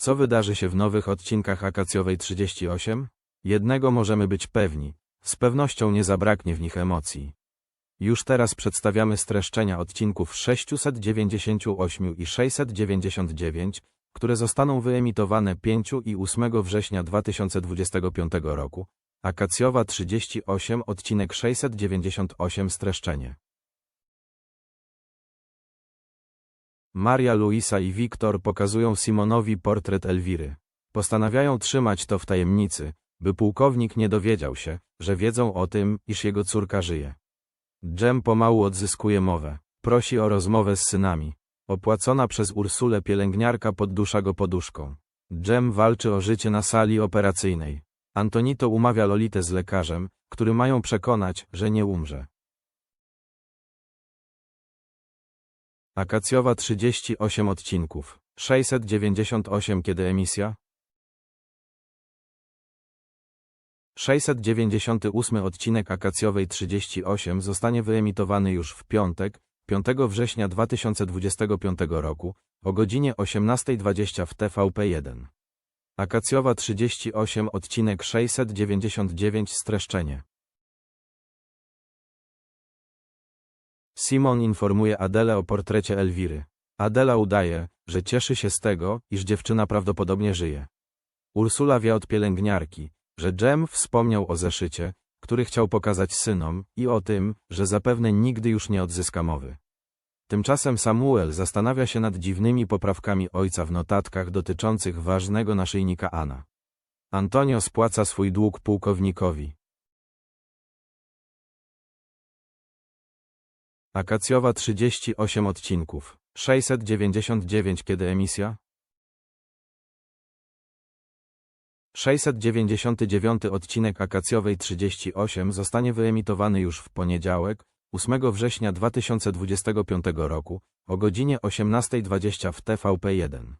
Co wydarzy się w nowych odcinkach Akacjowej 38? Jednego możemy być pewni. Z pewnością nie zabraknie w nich emocji. Już teraz przedstawiamy streszczenia odcinków 698 i 699, które zostaną wyemitowane 5 i 8 września 2025 roku. Akacjowa 38, odcinek 698 streszczenie. Maria Luisa i Wiktor pokazują Simonowi portret Elwiry. Postanawiają trzymać to w tajemnicy, by pułkownik nie dowiedział się, że wiedzą o tym, iż jego córka żyje. Jem pomału odzyskuje mowę. Prosi o rozmowę z synami. Opłacona przez Ursulę pielęgniarka poddusza go poduszką. Jem walczy o życie na sali operacyjnej. Antonito umawia Lolitę z lekarzem, który mają przekonać, że nie umrze. Akacjowa 38 odcinków. 698 kiedy emisja? 698 odcinek Akacjowej 38 zostanie wyemitowany już w piątek, 5 września 2025 roku, o godzinie 18.20 w TVP1. Akacjowa 38 odcinek 699 streszczenie. Simon informuje Adelę o portrecie Elwiry. Adela udaje, że cieszy się z tego, iż dziewczyna prawdopodobnie żyje. Ursula wie od pielęgniarki, że Jem wspomniał o zeszycie, który chciał pokazać synom i o tym, że zapewne nigdy już nie odzyska mowy. Tymczasem Samuel zastanawia się nad dziwnymi poprawkami ojca w notatkach dotyczących ważnego naszyjnika Ana. Antonio spłaca swój dług pułkownikowi. Akacjowa 38 odcinków. 699 kiedy emisja? 699 odcinek Akacjowej 38 zostanie wyemitowany już w poniedziałek, 8 września 2025 roku, o godzinie 18.20 w TVP1.